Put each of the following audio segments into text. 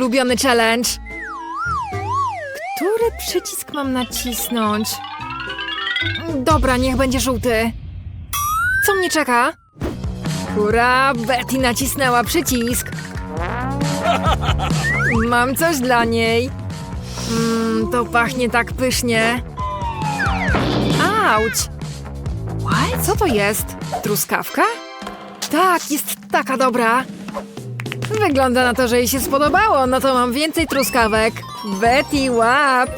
ulubiony challenge. Który przycisk mam nacisnąć? Dobra, niech będzie żółty. Co mnie czeka? Hurra, Betty nacisnęła przycisk. Mam coś dla niej. Mmm, to pachnie tak pysznie. Auć! Co to jest? Truskawka? Tak, jest taka dobra. Wygląda na to, że jej się spodobało. No to mam więcej truskawek. Betty, łap!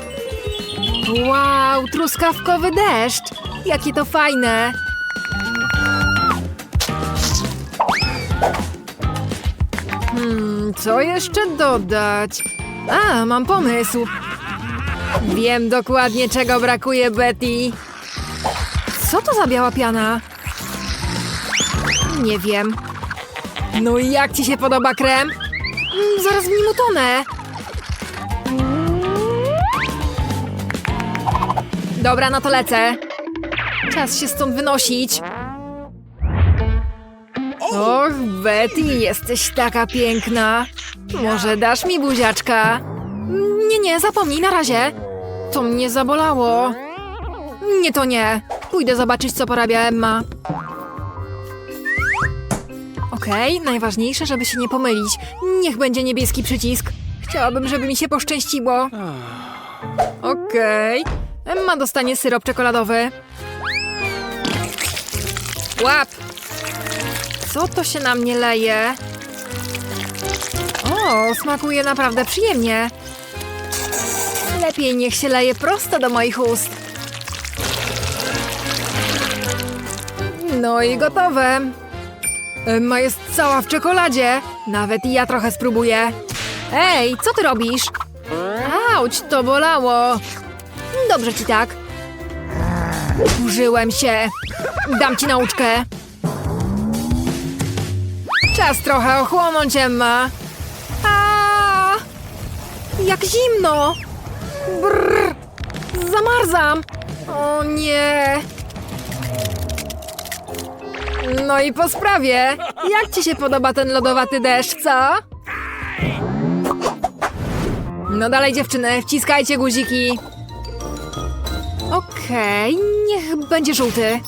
Wow, truskawkowy deszcz! Jakie to fajne! Hmm, co jeszcze dodać? A, mam pomysł. Wiem dokładnie, czego brakuje Betty. Co to za biała piana? Nie wiem. No i jak ci się podoba krem? Mm, zaraz w nim utonę. Dobra, no to lecę. Czas się stąd wynosić. Och, Betty, jesteś taka piękna. Może dasz mi buziaczka? Nie, nie, zapomnij na razie. To mnie zabolało. Nie, to nie. Pójdę zobaczyć, co porabia Emma. Okej, najważniejsze, żeby się nie pomylić. Niech będzie niebieski przycisk. Chciałabym, żeby mi się poszczęściło. Okej. Emma dostanie syrop czekoladowy. Łap! Co to się na mnie leje? O, smakuje naprawdę przyjemnie. Lepiej niech się leje prosto do moich ust. No i gotowe. Emma jest cała w czekoladzie. Nawet ja trochę spróbuję. Ej, co ty robisz? Auć, to bolało. Dobrze ci tak. Użyłem się. Dam ci nauczkę. Czas trochę ochłonąć, Emma. A! Jak zimno! Brrr! Zamarzam! O nie! No i po sprawie. Jak ci się podoba ten lodowaty deszcz, co? No dalej dziewczyny, wciskajcie guziki. Okej, niech będzie żółty.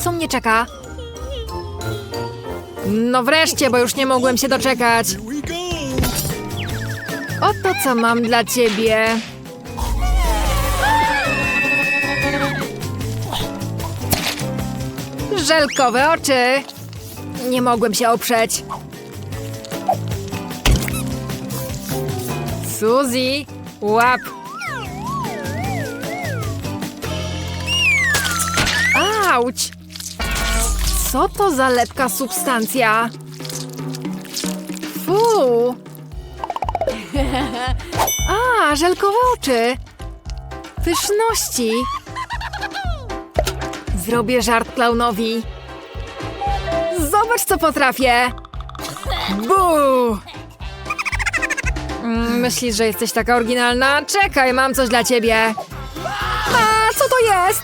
Co mnie czeka? No wreszcie, bo już nie mogłem się doczekać. Oto co mam dla ciebie. Żelkowe oczy. Nie mogłem się oprzeć. Suzy, łap. Auć! Co to za lepka substancja? Fu! A, żelkowe oczy! Pyszności! Zrobię żart klaunowi. Zobacz, co potrafię! Bu! Mm, Myślisz, że jesteś taka oryginalna? Czekaj, mam coś dla ciebie. A, co to jest?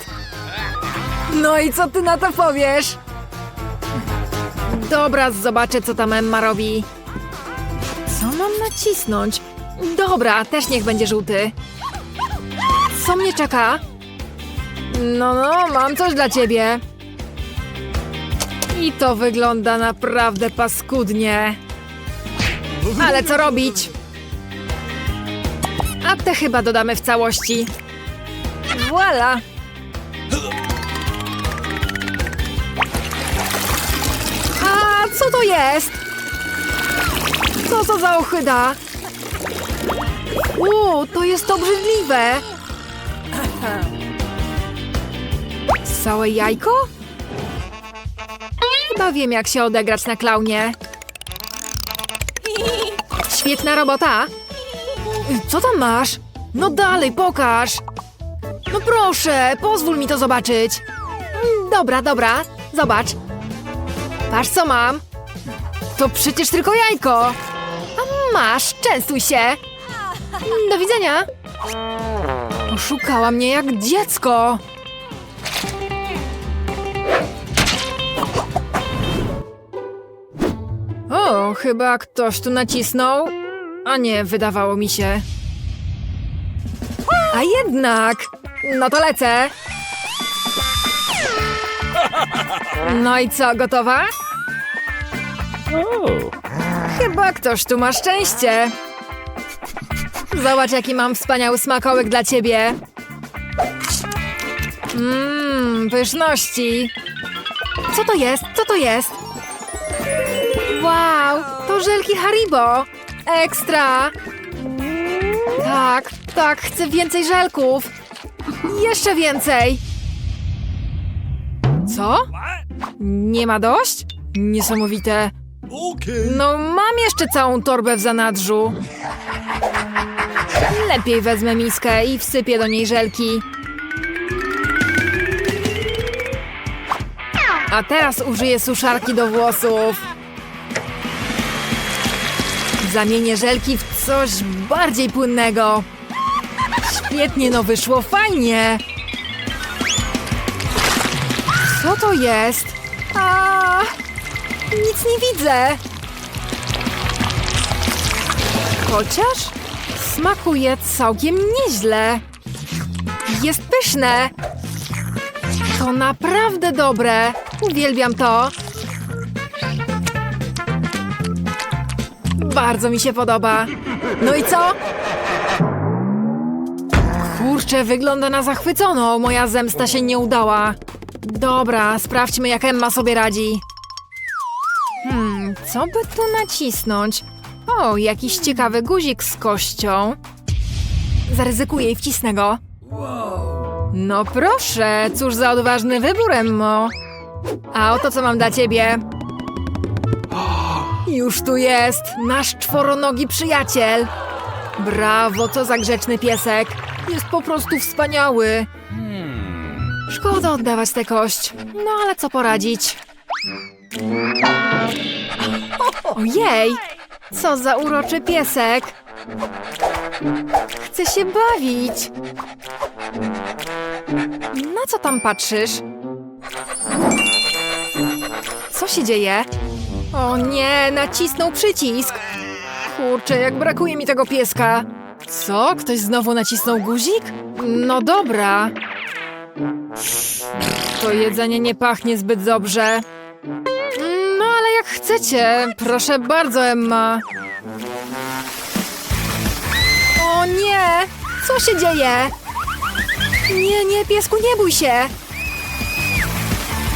No i co ty na to powiesz? Dobra, zobaczę, co tam Emma robi. Co mam nacisnąć? Dobra, też niech będzie żółty. Co mnie czeka? No, no, mam coś dla ciebie. I to wygląda naprawdę paskudnie. Ale co robić? A te chyba dodamy w całości. Voila! A co to jest? Co to za ochyda? U, to jest obrzydliwe. Całe jajko? Chyba wiem, jak się odegrać na klaunie. Świetna robota. Co tam masz? No dalej, pokaż. No proszę, pozwól mi to zobaczyć. Dobra, dobra, zobacz. Patrz, co mam. To przecież tylko jajko. A masz, częstuj się. Do widzenia. Oszukała mnie jak dziecko. O, chyba ktoś tu nacisnął. A nie, wydawało mi się. A jednak! No to lecę! No i co, gotowa? Chyba ktoś tu ma szczęście. Zobacz, jaki mam wspaniały smakołyk dla ciebie. Mmm, pyszności. Co to jest? Co to jest? Wow, to żelki Haribo. Ekstra. Tak, tak, chcę więcej żelków. Jeszcze więcej. Co? Nie ma dość? Niesamowite. No, mam jeszcze całą torbę w zanadrzu. Lepiej wezmę miskę i wsypię do niej żelki. A teraz użyję suszarki do włosów. Zamienię żelki w coś bardziej płynnego. Świetnie, no wyszło fajnie. Co to jest? A, nic nie widzę. Chociaż smakuje całkiem nieźle. Jest pyszne. To naprawdę dobre. Uwielbiam to. Bardzo mi się podoba. No i co? Kurczę, wygląda na zachwyconą. Moja zemsta się nie udała. Dobra, sprawdźmy jak Emma sobie radzi. Hmm, co by tu nacisnąć? O, jakiś ciekawy guzik z kością. Zaryzykuję i wcisnę go. No proszę, cóż za odważny wybór, Emmo. A oto co mam dla ciebie. Już tu jest, nasz czworonogi przyjaciel. Brawo, co za grzeczny piesek. Jest po prostu wspaniały. Szkoda oddawać tę kość. No ale co poradzić? Ojej! Co za uroczy piesek! Chce się bawić! Na co tam patrzysz? Co się dzieje? O nie, nacisnął przycisk! Kurczę, jak brakuje mi tego pieska! Co? Ktoś znowu nacisnął guzik? No dobra. To jedzenie nie pachnie zbyt dobrze. No ale jak chcecie. Proszę bardzo, Emma. O nie! Co się dzieje? Nie, nie, piesku, nie bój się!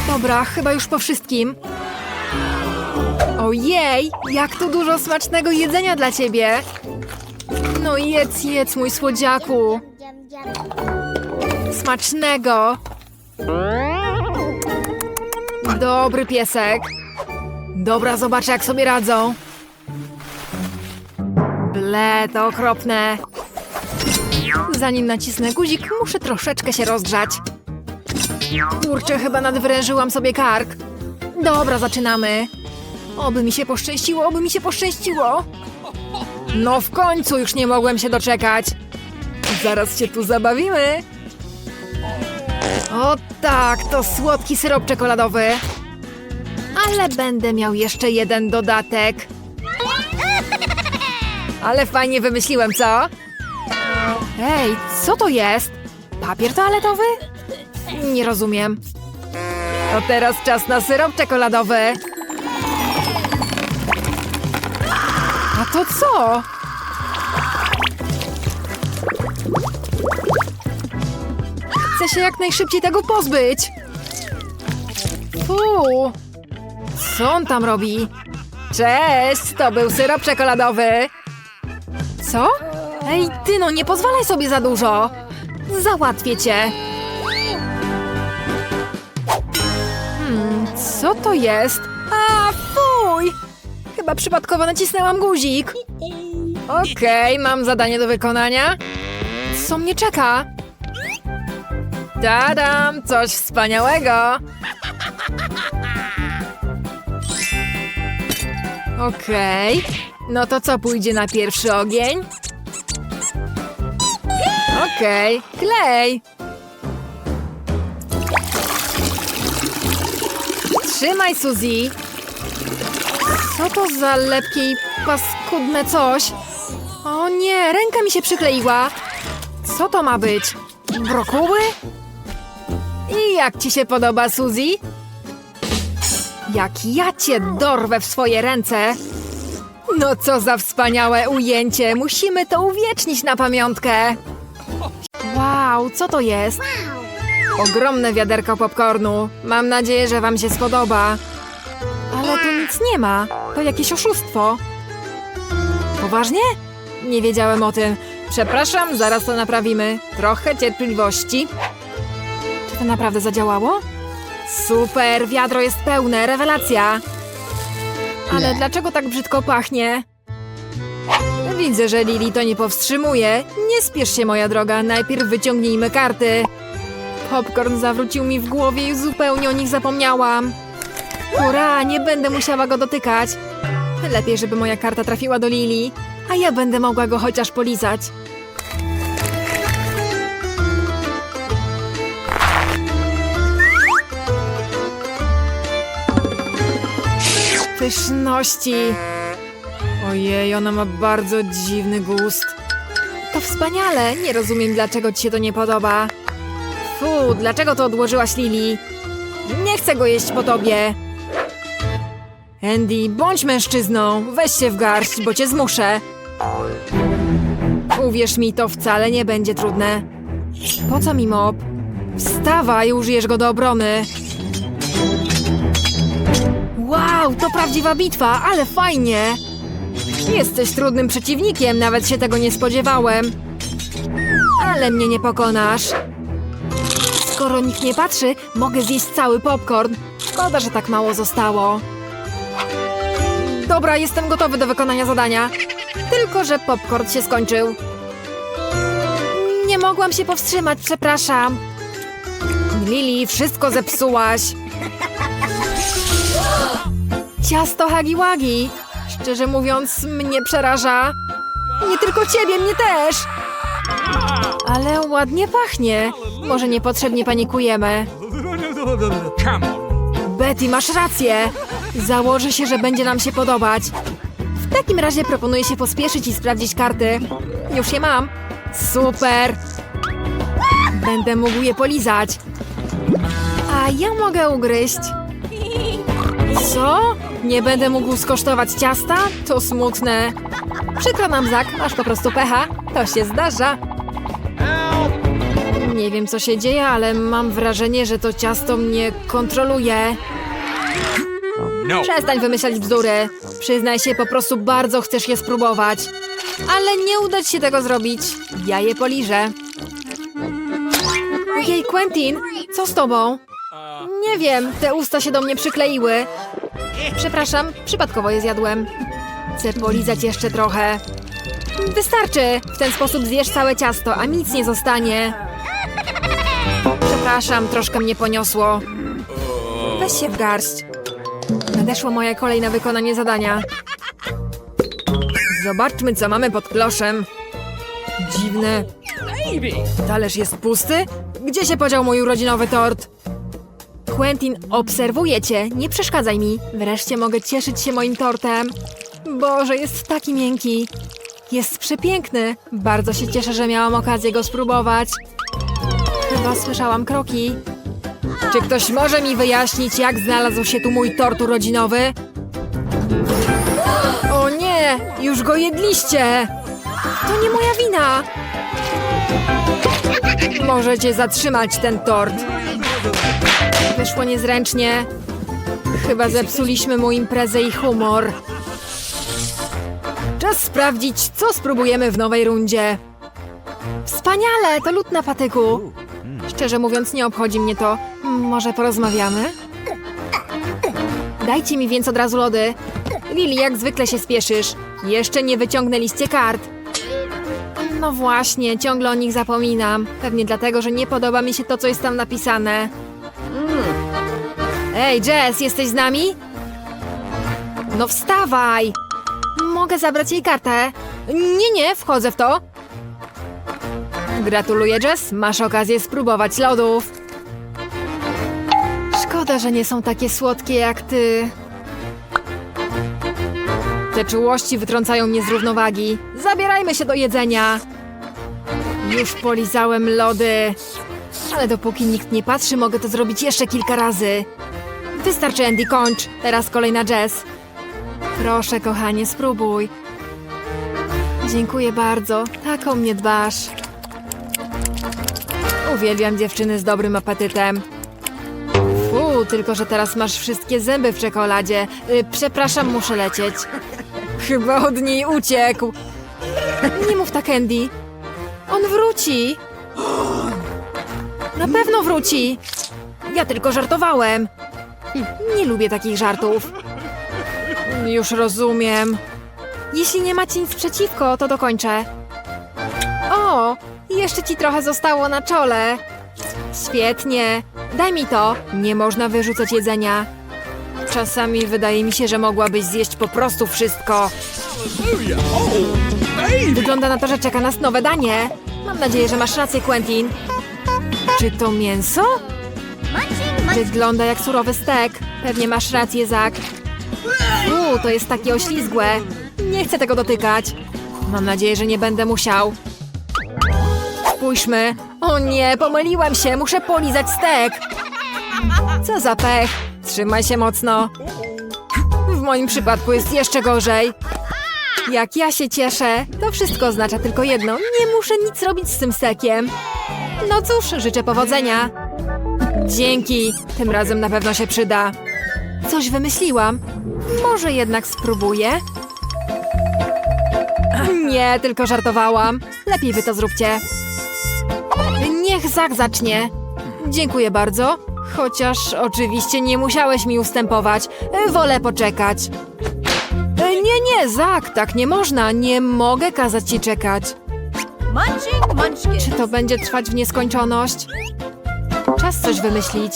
Dobra, chyba już po wszystkim. Ojej, jak tu dużo smacznego jedzenia dla ciebie! No jedz, jedz, mój słodziaku! Smacznego! Dobry piesek. Dobra, zobaczę jak sobie radzą. Ble, to okropne. Zanim nacisnę guzik, muszę troszeczkę się rozgrzać. Kurczę, chyba nadwrężyłam sobie kark. Dobra, zaczynamy. Oby mi się poszczęściło, oby mi się poszczęściło. No w końcu już nie mogłem się doczekać. Zaraz się tu zabawimy. O tak, to słodki syrop czekoladowy. Ale będę miał jeszcze jeden dodatek. Ale fajnie wymyśliłem, co? Ej, co to jest? Papier toaletowy? Nie rozumiem. To teraz czas na syrop czekoladowy. To co? Chcę się jak najszybciej tego pozbyć. Fu! Co on tam robi? Cześć, to był syrop czekoladowy. Co? Ej, ty no, nie pozwalaj sobie za dużo. Załatwię cię. Hmm, co to jest? A, fuj! Chyba przypadkowo nacisnęłam guzik. Okej, mam zadanie do wykonania. Co mnie czeka? Tadam, coś wspaniałego. Okej, no to co pójdzie na pierwszy ogień? Okej, klej. Trzymaj, Suzy. Co to za lepkie i paskudne coś? O nie, ręka mi się przykleiła. Co to ma być? Brokuły? I jak ci się podoba, Suzy? Jak ja cię dorwę w swoje ręce. No co za wspaniałe ujęcie. Musimy to uwiecznić na pamiątkę. Wow, co to jest? Ogromne wiaderko popcornu. Mam nadzieję, że wam się spodoba. Nic nie ma. To jakieś oszustwo. Poważnie? Nie wiedziałem o tym. Przepraszam, zaraz to naprawimy. Trochę cierpliwości. Czy to naprawdę zadziałało? Super, wiadro jest pełne, rewelacja. Ale dlaczego tak brzydko pachnie? Widzę, że Lili to nie powstrzymuje. Nie spiesz się, moja droga. Najpierw wyciągnijmy karty. Popcorn zawrócił mi w głowie i zupełnie o nich zapomniałam. Ura, nie będę musiała go dotykać. Lepiej, żeby moja karta trafiła do Lili, a ja będę mogła go chociaż polizać. Pyszności. Ojej, ona ma bardzo dziwny gust. To wspaniale. Nie rozumiem, dlaczego ci się to nie podoba. Fu, dlaczego to odłożyłaś, Lili? Nie chcę go jeść po tobie. Andy, bądź mężczyzną. Weź się w garść, bo cię zmuszę. Uwierz mi, to wcale nie będzie trudne. Po co mi mop? Wstawaj, użyjesz go do obrony. Wow, to prawdziwa bitwa, ale fajnie. Jesteś trudnym przeciwnikiem, nawet się tego nie spodziewałem. Ale mnie nie pokonasz. Skoro nikt nie patrzy, mogę zjeść cały popcorn. Szkoda, że tak mało zostało. Dobra, jestem gotowy do wykonania zadania. Tylko, że popcorn się skończył. Nie mogłam się powstrzymać, przepraszam. Lili, wszystko zepsułaś. Ciasto Hagiwagi. Szczerze mówiąc, mnie przeraża. Nie tylko ciebie, mnie też. Ale ładnie pachnie. Może niepotrzebnie panikujemy. Betty, masz rację. Założę się, że będzie nam się podobać. W takim razie proponuję się pospieszyć i sprawdzić karty. Już je mam. Super. Będę mógł je polizać. A ja mogę ugryźć. Co? Nie będę mógł skosztować ciasta? To smutne. Przykro nam, Zak, masz po prostu pecha. To się zdarza. Nie wiem, co się dzieje, ale mam wrażenie, że to ciasto mnie kontroluje. No. Przestań wymyślać bzdury. Przyznaj się, po prostu bardzo chcesz je spróbować. Ale nie uda ci się tego zrobić. Ja je poliżę. Ojej, Quentin, co z tobą? Nie wiem, te usta się do mnie przykleiły. Przepraszam, przypadkowo je zjadłem. Chcę polizać jeszcze trochę. Wystarczy! W ten sposób zjesz całe ciasto, a nic nie zostanie. Przepraszam, troszkę mnie poniosło. Weź się w garść. Nadeszła moja kolej na wykonanie zadania. Zobaczmy, co mamy pod kloszem. Dziwne. Talerz jest pusty? Gdzie się podział mój urodzinowy tort? Quentin, obserwuję cię. Nie przeszkadzaj mi. Wreszcie mogę cieszyć się moim tortem. Boże, jest taki miękki. Jest przepiękny. Bardzo się cieszę, że miałam okazję go spróbować. Chyba słyszałam kroki. Czy ktoś może mi wyjaśnić, jak znalazł się tu mój tort urodzinowy? O nie, już go jedliście! To nie moja wina! Możecie zatrzymać ten tort. Wyszło niezręcznie. Chyba zepsuliśmy mu imprezę i humor. Czas sprawdzić, co spróbujemy w nowej rundzie. Wspaniale, to lód na patyku. Szczerze mówiąc, nie obchodzi mnie to. Może porozmawiamy? Dajcie mi więc od razu lody. Lili, jak zwykle się spieszysz. Jeszcze nie wyciągnęliście kart. No właśnie, ciągle o nich zapominam. Pewnie dlatego, że nie podoba mi się to, co jest tam napisane. Ej, Jess, jesteś z nami? No wstawaj! Mogę zabrać jej kartę? Nie, nie, wchodzę w to. Gratuluję, Jess. Masz okazję spróbować lodów. Szkoda, że nie są takie słodkie jak ty. Te czułości wytrącają mnie z równowagi. Zabierajmy się do jedzenia. Już polizałem lody. Ale dopóki nikt nie patrzy, mogę to zrobić jeszcze kilka razy. Wystarczy, Andy, kończ. Teraz kolej na Jess. Proszę, kochanie, spróbuj. Dziękuję bardzo. Tak o mnie dbasz. Uwielbiam dziewczyny z dobrym apetytem. Tylko że teraz masz wszystkie zęby w czekoladzie. Y, przepraszam, muszę lecieć. Chyba od niej uciekł. Nie mów tak, Andy. On wróci. Na pewno wróci. Ja tylko żartowałem. Nie lubię takich żartów. Już rozumiem. Jeśli nie macie nic przeciwko, to dokończę. O, jeszcze ci trochę zostało na czole. Świetnie. Daj mi to. Nie można wyrzucać jedzenia. Czasami wydaje mi się, że mogłabyś zjeść po prostu wszystko. Wygląda na to, że czeka nas nowe danie. Mam nadzieję, że masz rację, Quentin. Czy to mięso? Wygląda jak surowy stek. Pewnie masz rację, Zak. Uuu, to jest takie oślizgłe. Nie chcę tego dotykać. Mam nadzieję, że nie będę musiał. Spójrzmy. O nie, pomyliłem się. Muszę polizać stek. Co za pech. Trzymaj się mocno. W moim przypadku jest jeszcze gorzej. Jak ja się cieszę, to wszystko oznacza tylko jedno. Nie muszę nic robić z tym sekiem. No cóż, życzę powodzenia. Dzięki. Tym razem na pewno się przyda. Coś wymyśliłam. Może jednak spróbuję? Nie, tylko żartowałam. Lepiej wy to zróbcie. Niech Zak zacznie. Dziękuję bardzo. Chociaż oczywiście nie musiałeś mi ustępować. Wolę poczekać. E, Nie, nie, Zak, tak nie można. Nie mogę kazać ci czekać. Czy to będzie trwać w nieskończoność? Czas coś wymyślić.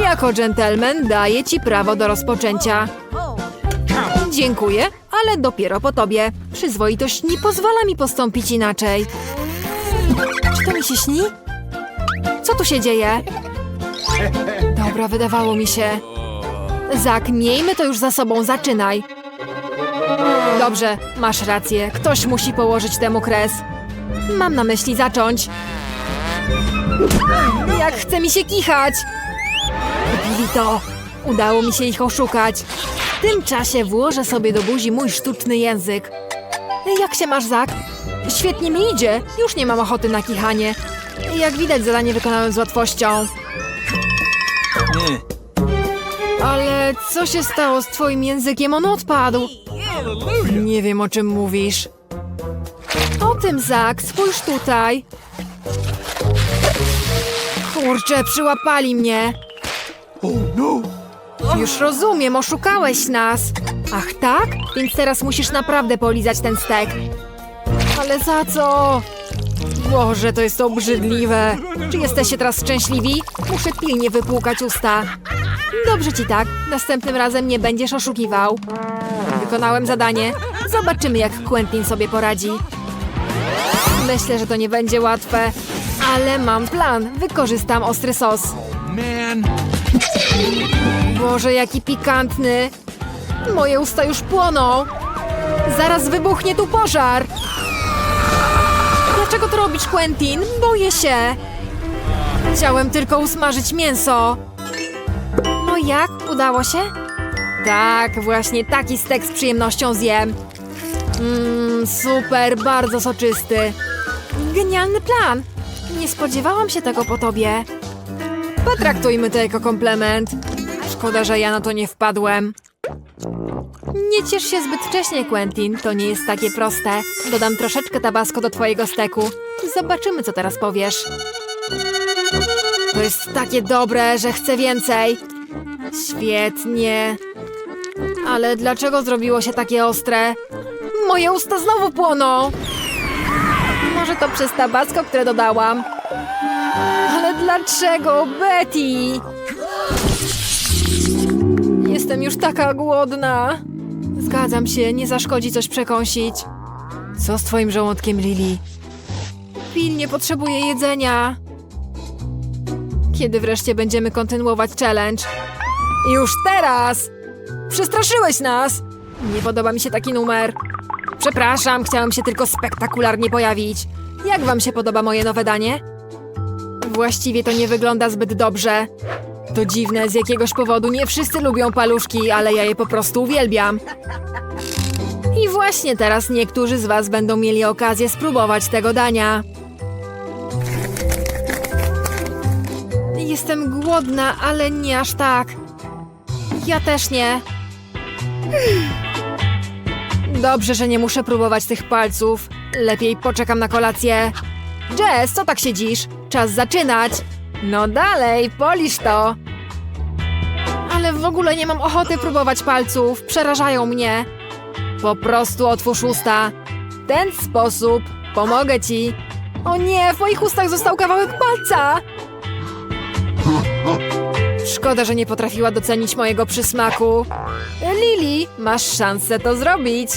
Jako dżentelmen daję ci prawo do rozpoczęcia. Dziękuję, ale dopiero po tobie. Przyzwoitość nie pozwala mi postąpić inaczej. Czy to mi się śni? Co tu się dzieje? Dobra, wydawało mi się. Zak, miejmy to już za sobą, zaczynaj. Dobrze, masz rację. Ktoś musi położyć temu kres. Mam na myśli zacząć. Jak chce mi się kichać! Kupili to. Udało mi się ich oszukać. W tym czasie włożę sobie do buzi mój sztuczny język. Jak się masz, Zak? Świetnie mi idzie. Już nie mam ochoty na kichanie. Jak widać, zadanie wykonałem z łatwością. Ale co się stało z twoim językiem? On odpadł. Nie wiem, o czym mówisz. O tym, Zak, spójrz tutaj. Kurczę, przyłapali mnie. Oh no. Już rozumiem, oszukałeś nas. Ach tak? Więc teraz musisz naprawdę polizać ten stek. Ale za co? Boże, to jest obrzydliwe. Czy jesteście teraz szczęśliwi? Muszę pilnie wypłukać usta. Dobrze ci tak. Następnym razem nie będziesz oszukiwał. Wykonałem zadanie. Zobaczymy, jak Quentin sobie poradzi. Myślę, że to nie będzie łatwe. Ale mam plan. Wykorzystam ostry sos. Boże, jaki pikantny. Moje usta już płoną. Zaraz wybuchnie tu pożar. Dlaczego to robisz, Quentin? Boję się. Chciałem tylko usmażyć mięso. No jak? Udało się? Tak, właśnie taki stek z przyjemnością zjem. Mmm, super, bardzo soczysty. Genialny plan. Nie spodziewałam się tego po tobie. Potraktujmy to jako komplement. Szkoda, że ja na to nie wpadłem. Nie ciesz się zbyt wcześnie, Quentin. To nie jest takie proste. Dodam troszeczkę tabasco do twojego steku. Zobaczymy, co teraz powiesz. To jest takie dobre, że chcę więcej. Świetnie. Ale dlaczego zrobiło się takie ostre? Moje usta znowu płoną. Może to przez tabasco, które dodałam. Ale dlaczego, Betty? Jestem już taka głodna. Zgadzam się, nie zaszkodzi coś przekąsić. Co z twoim żołądkiem, Lili? Pilnie potrzebuję jedzenia. Kiedy wreszcie będziemy kontynuować challenge? Już teraz! Przestraszyłeś nas! Nie podoba mi się taki numer. Przepraszam, chciałem się tylko spektakularnie pojawić. Jak wam się podoba moje nowe danie? Właściwie to nie wygląda zbyt dobrze. To dziwne, z jakiegoś powodu nie wszyscy lubią paluszki, ale ja je po prostu uwielbiam. I właśnie teraz niektórzy z was będą mieli okazję spróbować tego dania. Jestem głodna, ale nie aż tak. Ja też nie. Dobrze, że nie muszę próbować tych palców. Lepiej poczekam na kolację. Jess, co tak siedzisz? Czas zaczynać. No dalej, polisz to. Ale w ogóle nie mam ochoty próbować palców. Przerażają mnie. Po prostu otwórz usta. W ten sposób pomogę ci. O nie, w moich ustach został kawałek palca. Szkoda, że nie potrafiła docenić mojego przysmaku. Lili, masz szansę to zrobić.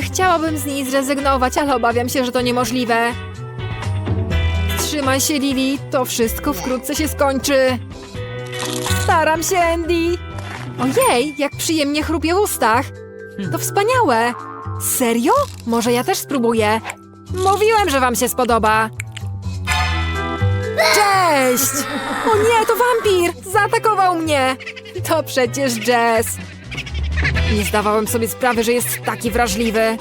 Chciałabym z niej zrezygnować, ale obawiam się, że to niemożliwe. Trzymaj się, Lili, to wszystko wkrótce się skończy. Staram się, Andy. Ojej, jak przyjemnie chrupie w ustach. To wspaniałe. Serio? Może ja też spróbuję. Mówiłem, że wam się spodoba. Cześć! O nie, to wampir! Zaatakował mnie! To przecież Jess. Nie zdawałem sobie sprawy, że jest taki wrażliwy.